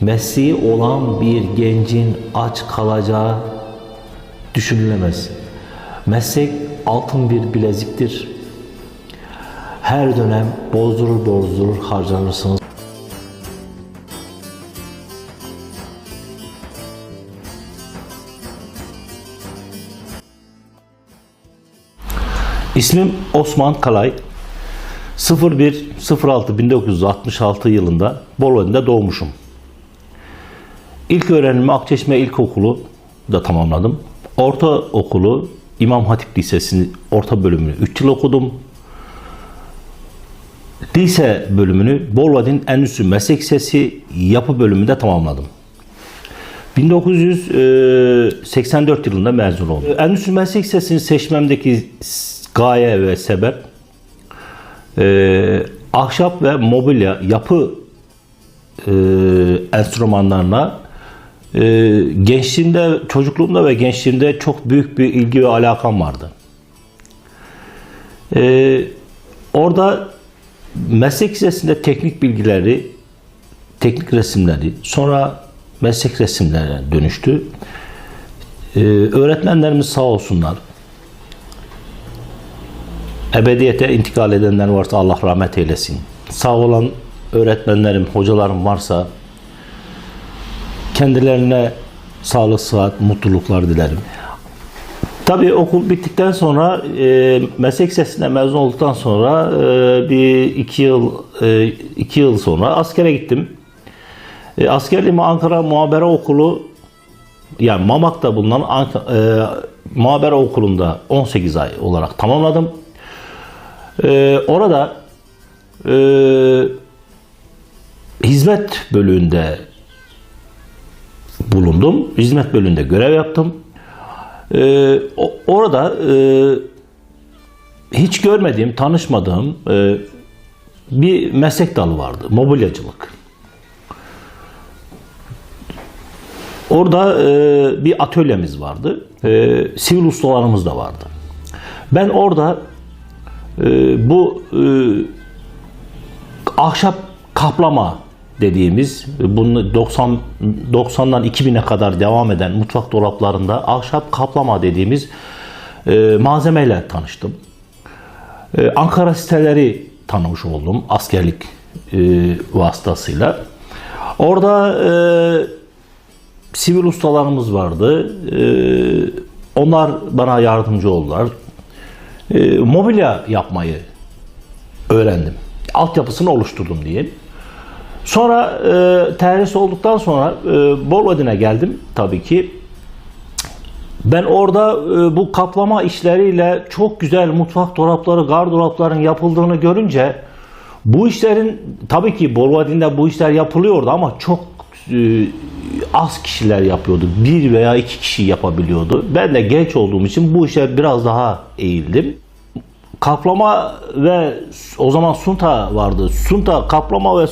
mesleği olan bir gencin aç kalacağı düşünülemez. Meslek altın bir bileziktir. Her dönem bozdurur bozdurur harcanırsınız. İsmim Osman Kalay. 01-06-1966 yılında Bolu'da doğmuşum. İlk öğrenimi Akçeşme İlkokulu da tamamladım. Orta okulu İmam Hatip Lisesi'nin orta bölümünü 3 yıl okudum. Lise bölümünü Bolvadin Endüstri Meslek Lisesi yapı bölümünde tamamladım. 1984 yılında mezun oldum. Endüstri Meslek Lisesi'ni seçmemdeki gaye ve sebep e, ahşap ve mobilya yapı e, enstrümanlarına e, gençliğimde, çocukluğumda ve gençliğimde çok büyük bir ilgi ve alakam vardı. E, orada meslek lisesinde teknik bilgileri, teknik resimleri, sonra meslek resimlerine dönüştü. E, öğretmenlerimiz sağ olsunlar. Ebediyete intikal edenler varsa Allah rahmet eylesin. Sağ olan öğretmenlerim, hocalarım varsa kendilerine sağlık, sıhhat, mutluluklar dilerim. Tabii okul bittikten sonra e, meslek lisesinden mezun olduktan sonra e, bir iki yıl e, iki yıl sonra askere gittim. E, askerliğimi Ankara Muhabere Okulu yani Mamak'ta bulunan Ank- e, Muhabere Okulu'nda 18 ay olarak tamamladım. E, orada e, hizmet bölüğünde bulundum. Hizmet bölüğünde görev yaptım. Ee, orada e, hiç görmediğim, tanışmadığım e, bir meslek dalı vardı. Mobilyacılık. Orada e, bir atölyemiz vardı. E, sivil ustalarımız da vardı. Ben orada e, bu e, ahşap kaplama dediğimiz bunu 90 90'dan 2000'e kadar devam eden mutfak dolaplarında ahşap kaplama dediğimiz e, malzemeyle tanıştım. E, Ankara siteleri tanımış oldum askerlik e, vasıtasıyla. Orada e, sivil ustalarımız vardı. E, onlar bana yardımcı oldular. E, mobilya yapmayı öğrendim. Altyapısını oluşturdum diyelim. Sonra e, terhis olduktan sonra e, Bolvadin'e geldim tabii ki. Ben orada e, bu kaplama işleriyle çok güzel mutfak dolapları, gardolapların yapıldığını görünce bu işlerin tabii ki Bolvadin'de bu işler yapılıyordu ama çok e, az kişiler yapıyordu. Bir veya iki kişi yapabiliyordu. Ben de genç olduğum için bu işe biraz daha eğildim kaplama ve o zaman sunta vardı. Sunta, kaplama ve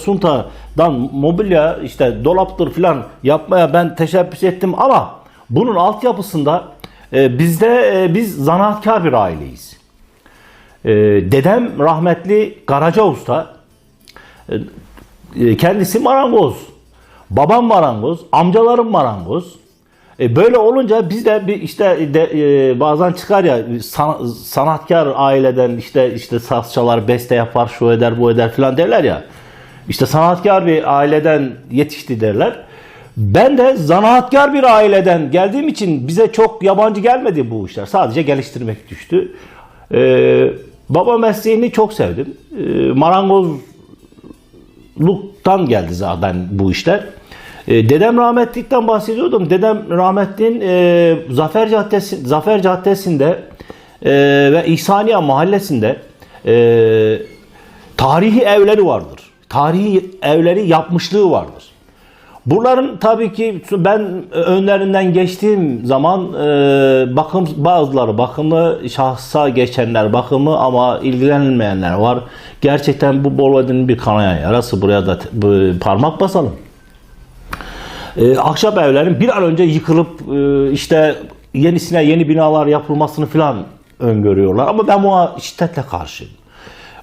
suntadan mobilya işte dolaptır filan yapmaya ben teşebbüs ettim ama bunun altyapısında e, bizde e, biz zanaatkar bir aileyiz. E, dedem rahmetli Karaca Usta. E, e, kendisi marangoz. Babam marangoz, amcalarım marangoz. E böyle olunca biz de bir işte de, e, bazen çıkar ya san- sanatkar aileden işte işte saz çalar, beste yapar, şu eder, bu eder filan derler ya. İşte sanatkar bir aileden yetişti derler. Ben de zanaatkar bir aileden geldiğim için bize çok yabancı gelmedi bu işler. Sadece geliştirmek düştü. E, baba mesleğini çok sevdim. E, marangozluktan geldi zaten bu işler. E, dedem rahmetlikten bahsediyordum. Dedem rahmetliğin e, Zafer Caddesi Zafer Caddesi'nde e, ve İhsaniye Mahallesi'nde e, tarihi evleri vardır. Tarihi evleri yapmışlığı vardır. Bunların tabii ki ben önlerinden geçtiğim zaman e, bakım bazıları bakımı şahsa geçenler bakımı ama ilgilenilmeyenler var. Gerçekten bu Bolvadin'in bir kanayan yarası buraya da bu, parmak basalım e, ahşap evlerin bir an önce yıkılıp e, işte yenisine yeni binalar yapılmasını filan öngörüyorlar. Ama ben buna şiddetle karşıyım.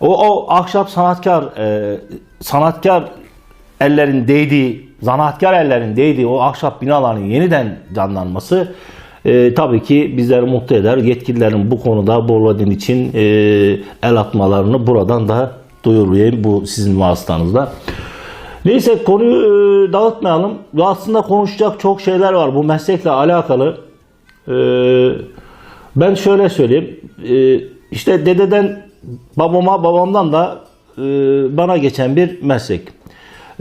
O, o ahşap sanatkar e, sanatkar ellerin değdiği zanaatkar ellerin değdiği o ahşap binaların yeniden canlanması e, tabii ki bizleri mutlu eder. Yetkililerin bu konuda Borladin için e, el atmalarını buradan da duyurayım bu sizin vasıtanızda. Neyse konuyu e, dağıtmayalım. Aslında konuşacak çok şeyler var bu meslekle alakalı. E, ben şöyle söyleyeyim. E, işte dededen babama babamdan da e, bana geçen bir meslek.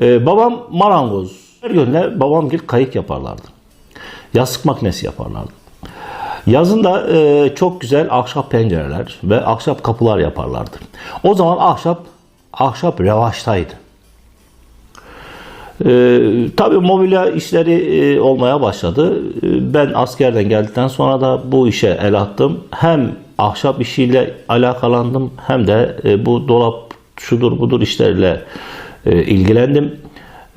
E, babam marangoz. Her günde babam gel kayık yaparlardı. Yastık makinesi yaparlardı. Yazın da e, çok güzel ahşap pencereler ve ahşap kapılar yaparlardı. O zaman ahşap ahşap revaçtaydı. Ee, tabii mobilya işleri e, olmaya başladı. Ee, ben askerden geldikten sonra da bu işe el attım. Hem ahşap işiyle alakalandım hem de e, bu dolap şudur budur işlerle e, ilgilendim.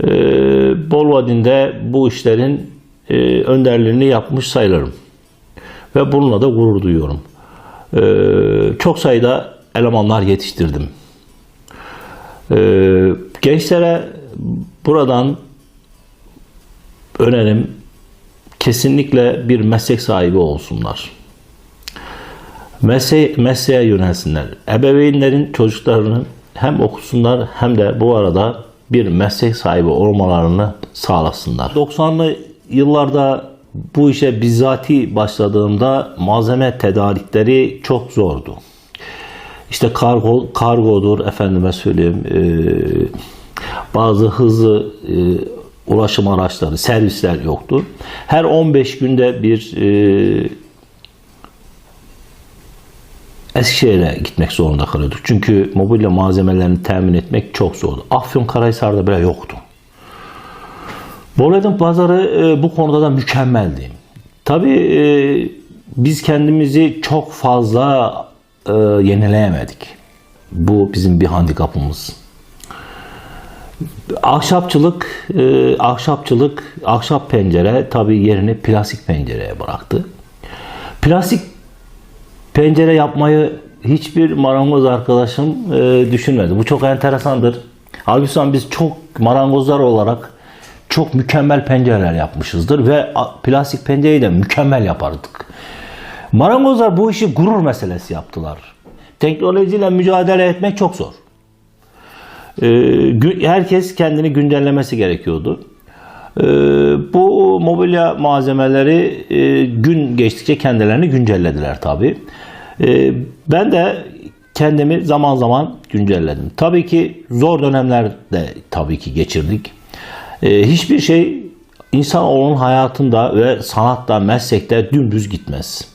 Ee, Bolvadin'de bu işlerin e, önderliğini yapmış sayılırım. Ve bununla da gurur duyuyorum. Ee, çok sayıda elemanlar yetiştirdim. Ee, gençlere buradan önerim kesinlikle bir meslek sahibi olsunlar. Mesle mesleğe yönelsinler. Ebeveynlerin çocuklarını hem okusunlar hem de bu arada bir meslek sahibi olmalarını sağlasınlar. 90'lı yıllarda bu işe bizzati başladığımda malzeme tedarikleri çok zordu. İşte kargo, kargodur efendime söyleyeyim e, bazı hızlı e, ulaşım araçları, servisler yoktu. Her 15 günde bir e, Eskişehir'e gitmek zorunda kalıyorduk. Çünkü mobilya malzemelerini temin etmek çok zordu. Afyonkarahisar'da bile yoktu. Boledin pazarı e, bu konuda da mükemmeldi. Tabii e, biz kendimizi çok fazla e, yenileyemedik. Bu bizim bir handikapımız. Ahşapçılık, e, ahşapçılık, ahşap pencere tabii yerini plastik pencereye bıraktı. Plastik pencere yapmayı hiçbir marangoz arkadaşım e, düşünmedi. Bu çok enteresandır. Halbuki biz çok marangozlar olarak çok mükemmel pencereler yapmışızdır ve plastik pencereyi de mükemmel yapardık. Marangozlar bu işi gurur meselesi yaptılar. Teknolojiyle mücadele etmek çok zor. Gü- herkes kendini güncellemesi gerekiyordu. Ee, bu mobilya malzemeleri e, gün geçtikçe kendilerini güncellediler tabi. ben de kendimi zaman zaman güncelledim. Tabii ki zor dönemler de tabii ki geçirdik. Ee, hiçbir şey insanoğlunun hayatında ve sanatta, meslekte dümdüz gitmez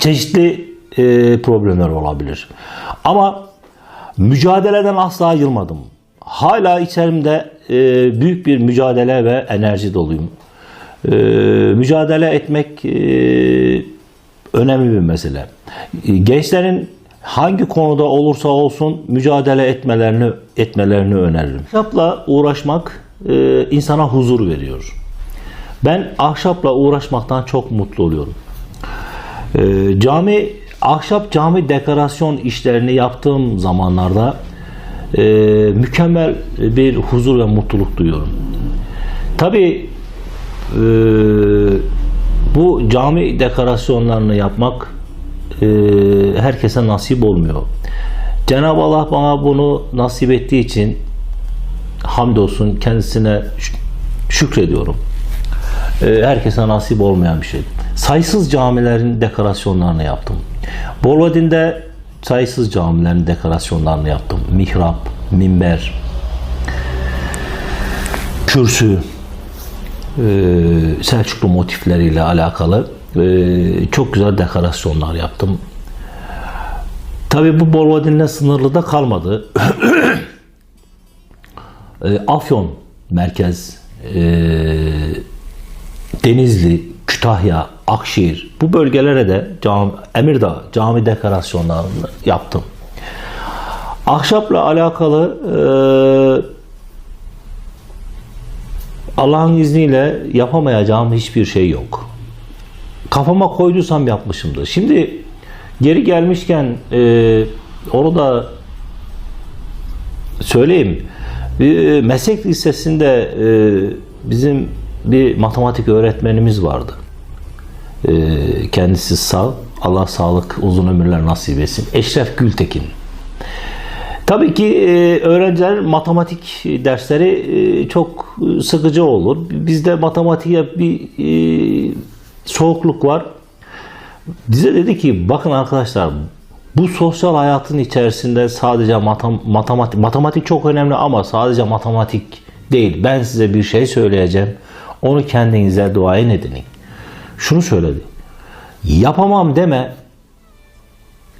çeşitli e, problemler olabilir. Ama mücadeleden asla yılmadım. Hala içerimde e, büyük bir mücadele ve enerji doluyum. E, mücadele etmek e, önemli bir mesele. E, Gençlerin hangi konuda olursa olsun mücadele etmelerini etmelerini öneririm. Ahşapla uğraşmak e, insana huzur veriyor. Ben ahşapla uğraşmaktan çok mutlu oluyorum. Ee, cami ahşap cami dekorasyon işlerini yaptığım zamanlarda e, mükemmel bir huzur ve mutluluk duyuyorum. Tabi bu cami dekorasyonlarını yapmak e, herkese nasip olmuyor. Cenab-ı Allah bana bunu nasip ettiği için hamdolsun kendisine şük- şükrediyorum e, herkese nasip olmayan bir şey. Sayısız camilerin dekorasyonlarını yaptım. Bolvadin'de sayısız camilerin dekorasyonlarını yaptım. Mihrap, minber, kürsü, e, Selçuklu motifleriyle alakalı e, çok güzel dekorasyonlar yaptım. Tabii bu Bolvadin'le sınırlı da kalmadı. E, Afyon merkez, Denizli, Kütahya, Akşehir bu bölgelere de cami, Emirdağ cami dekorasyonlarını yaptım. Ahşapla alakalı e, Allah'ın izniyle yapamayacağım hiçbir şey yok. Kafama koyduysam yapmışımdır. Şimdi geri gelmişken e, onu da söyleyeyim. Bir meslek lisesinde e, bizim bir matematik öğretmenimiz vardı. E, kendisi sağ. Allah sağlık, uzun ömürler nasip etsin. Eşref Gültekin. Tabii ki e, öğrenciler matematik dersleri e, çok sıkıcı olur. Bizde matematiğe bir e, soğukluk var. Bize dedi ki bakın arkadaşlar bu sosyal hayatın içerisinde sadece matem- matematik matematik çok önemli ama sadece matematik değil. Ben size bir şey söyleyeceğim. Onu kendinize duayen edin. Şunu söyledi. Yapamam deme.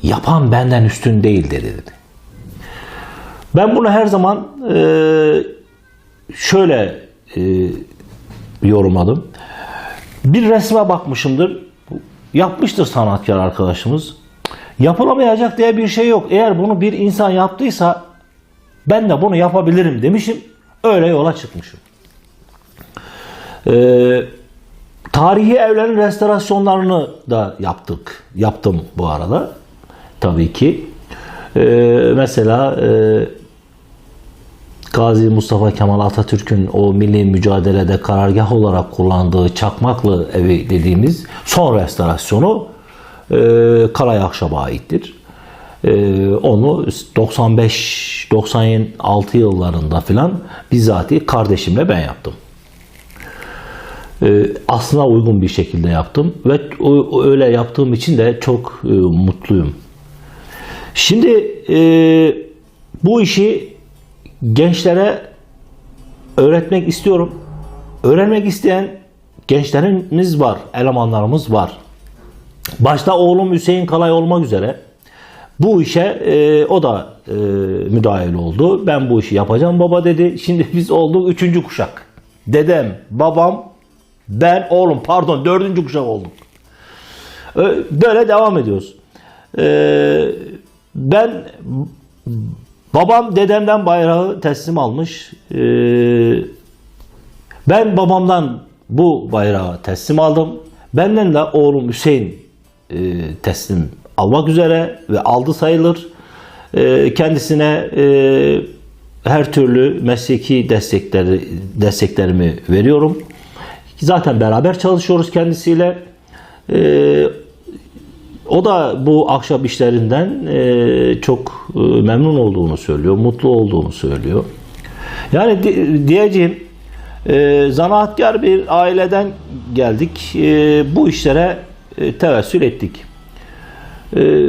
Yapan benden üstün değildir dedi. Ben bunu her zaman e, şöyle e, yorumladım. Bir resme bakmışımdır. Yapmıştır sanatkar arkadaşımız. Yapılamayacak diye bir şey yok. Eğer bunu bir insan yaptıysa ben de bunu yapabilirim demişim. Öyle yola çıkmışım. Ee, tarihi evlerin restorasyonlarını da yaptık. Yaptım bu arada. Tabii ki. Ee, mesela e, Gazi Mustafa Kemal Atatürk'ün o milli mücadelede karargah olarak kullandığı Çakmaklı evi dediğimiz son restorasyonu e, Kalay Akşab'a aittir. E, onu 95-96 yıllarında filan bizzati kardeşimle ben yaptım. E, aslına uygun bir şekilde yaptım ve öyle yaptığım için de çok e, mutluyum. Şimdi e, bu işi gençlere öğretmek istiyorum. Öğrenmek isteyen gençlerimiz var, elemanlarımız var. Başta oğlum Hüseyin Kalay olmak üzere bu işe e, o da e, müdahil oldu. Ben bu işi yapacağım baba dedi. Şimdi biz olduk üçüncü kuşak. Dedem, babam, ben, oğlum pardon dördüncü kuşak olduk. Böyle devam ediyoruz. Ee, ben babam dedemden bayrağı teslim almış. Ee, ben babamdan bu bayrağı teslim aldım. Benden de oğlum Hüseyin e, teslim almak üzere ve aldı sayılır. E, kendisine e, her türlü mesleki destekleri desteklerimi veriyorum. Zaten beraber çalışıyoruz kendisiyle. E, o da bu ahşap işlerinden e, çok e, memnun olduğunu söylüyor, mutlu olduğunu söylüyor. Yani di- diyeceğim e, zanaatkar bir aileden geldik. E, bu işlere e, tevessül ettik. E,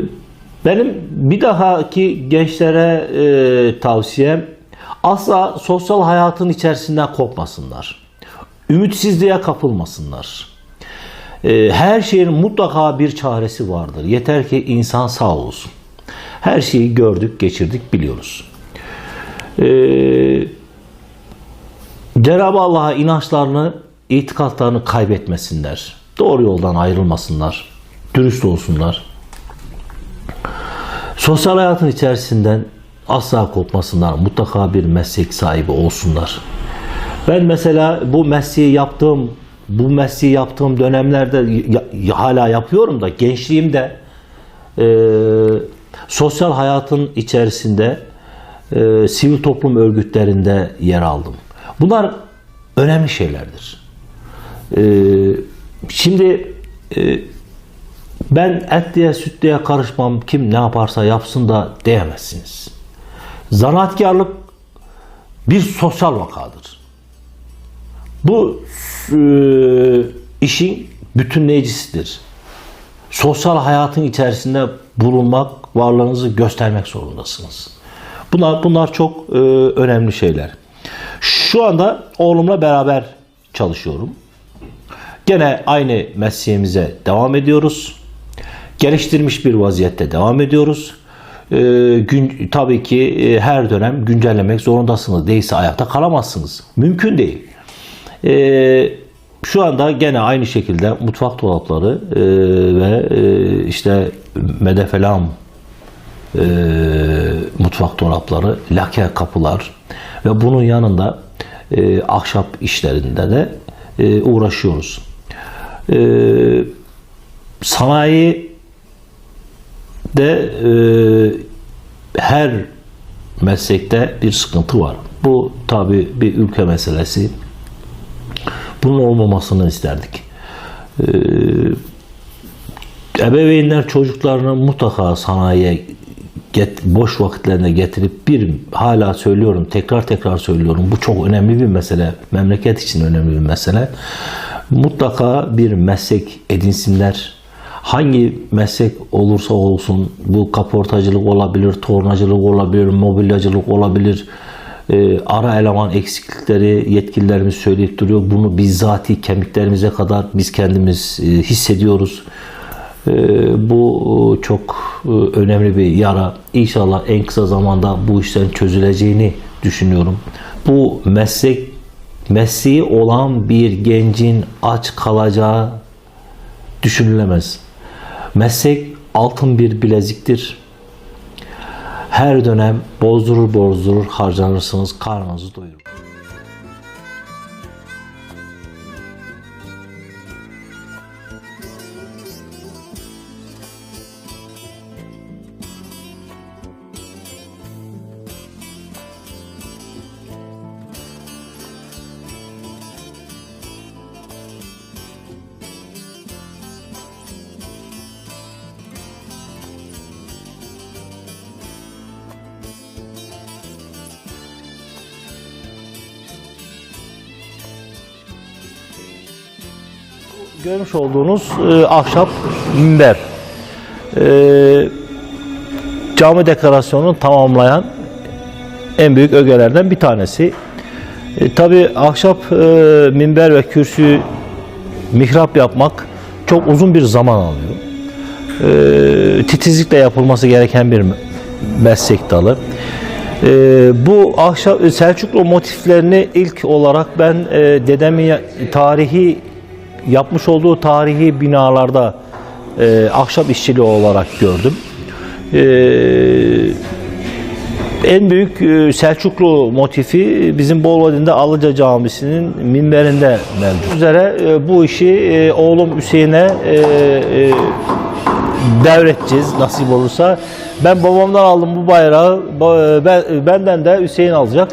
benim bir dahaki gençlere e, tavsiyem asla sosyal hayatın içerisinden kopmasınlar. Ümitsizliğe kapılmasınlar. E, her şeyin mutlaka bir çaresi vardır. Yeter ki insan sağ olsun. Her şeyi gördük, geçirdik, biliyoruz. E, Cenab-ı Allah'a inançlarını, itikatlarını kaybetmesinler. Doğru yoldan ayrılmasınlar. Dürüst olsunlar. Sosyal hayatın içerisinden asla kopmasınlar. Mutlaka bir meslek sahibi olsunlar. Ben mesela bu mesleği yaptığım bu mesleği yaptığım dönemlerde ya- hala yapıyorum da gençliğimde e, sosyal hayatın içerisinde e, sivil toplum örgütlerinde yer aldım. Bunlar önemli şeylerdir. E, şimdi e, ben et diye süt diye karışmam kim ne yaparsa yapsın da diyemezsiniz. Zanaatkarlık bir sosyal vakadır. Bu e, işin bütünleyicisidir. Sosyal hayatın içerisinde bulunmak, varlığınızı göstermek zorundasınız. Bunlar bunlar çok e, önemli şeyler. Şu anda oğlumla beraber çalışıyorum. Gene aynı mesleğimize devam ediyoruz. Geliştirmiş bir vaziyette devam ediyoruz. Ee, gün, tabii ki e, her dönem güncellemek zorundasınız. Değilse ayakta kalamazsınız. Mümkün değil. Ee, şu anda gene aynı şekilde mutfak dolapları e, ve e, işte medefelam e, mutfak dolapları, lake kapılar ve bunun yanında e, ahşap işlerinde de e, uğraşıyoruz. E, sanayi de e, her meslekte bir sıkıntı var. Bu tabi bir ülke meselesi. Bunun olmamasını isterdik. Ee, ebeveynler çocuklarını mutlaka sanayiye get, boş vakitlerine getirip bir hala söylüyorum tekrar tekrar söylüyorum. Bu çok önemli bir mesele memleket için önemli bir mesele. Mutlaka bir meslek edinsinler. Hangi meslek olursa olsun bu kaportacılık olabilir tornacılık olabilir mobilyacılık olabilir e, ara eleman eksiklikleri yetkililerimiz söyleyip duruyor bunu bizzati kemiklerimize kadar biz kendimiz e, hissediyoruz ee, Bu e, çok e, önemli bir yara. İnşallah en kısa zamanda bu işlerin çözüleceğini düşünüyorum. Bu meslek mesleği olan bir gencin aç kalacağı düşünülemez. Meslek altın bir bileziktir. Her dönem bozdurur bozdurur harcanırsınız, karnınızı doyurur. Görmüş olduğunuz e, ahşap minber. E, cami dekorasyonunu tamamlayan en büyük ögelerden bir tanesi. E, Tabi ahşap e, minber ve kürsü mihrap yapmak çok uzun bir zaman alıyor. E, titizlikle yapılması gereken bir meslek dalı. E, bu ahşap Selçuklu motiflerini ilk olarak ben e, dedemin tarihi yapmış olduğu tarihi binalarda e, ahşap işçiliği olarak gördüm. E, en büyük e, Selçuklu motifi bizim Bolvadin'de Alıca Camisi'nin minberinde mevcut. Üzere e, bu işi e, oğlum Hüseyin'e e, devredeceğiz nasip olursa. Ben babamdan aldım bu bayrağı. Ba- Ben, benden de Hüseyin alacak.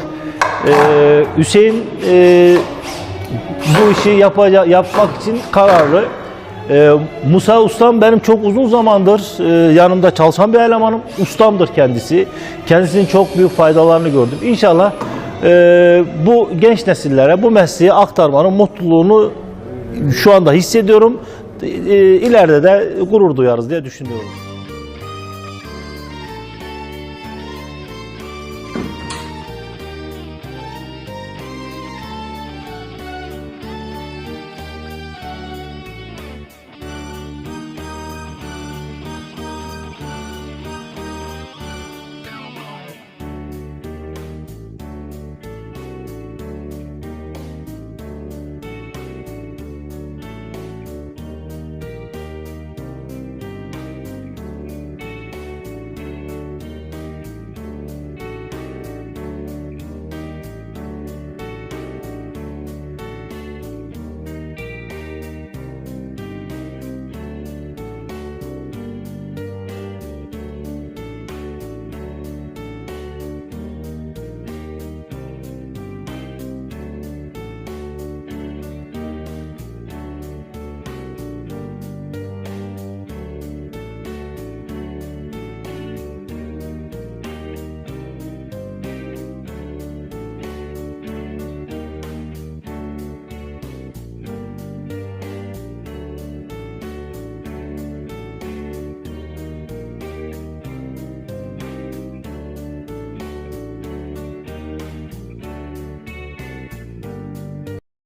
E, Hüseyin bu işi yapaca yapmak için kararlı. Ee, Musa Ustam benim çok uzun zamandır e, yanımda çalışan bir elemanım. Ustamdır kendisi. Kendisinin çok büyük faydalarını gördüm. İnşallah e, bu genç nesillere bu mesleği aktarmanın mutluluğunu şu anda hissediyorum. E, ileride de gurur duyarız diye düşünüyorum.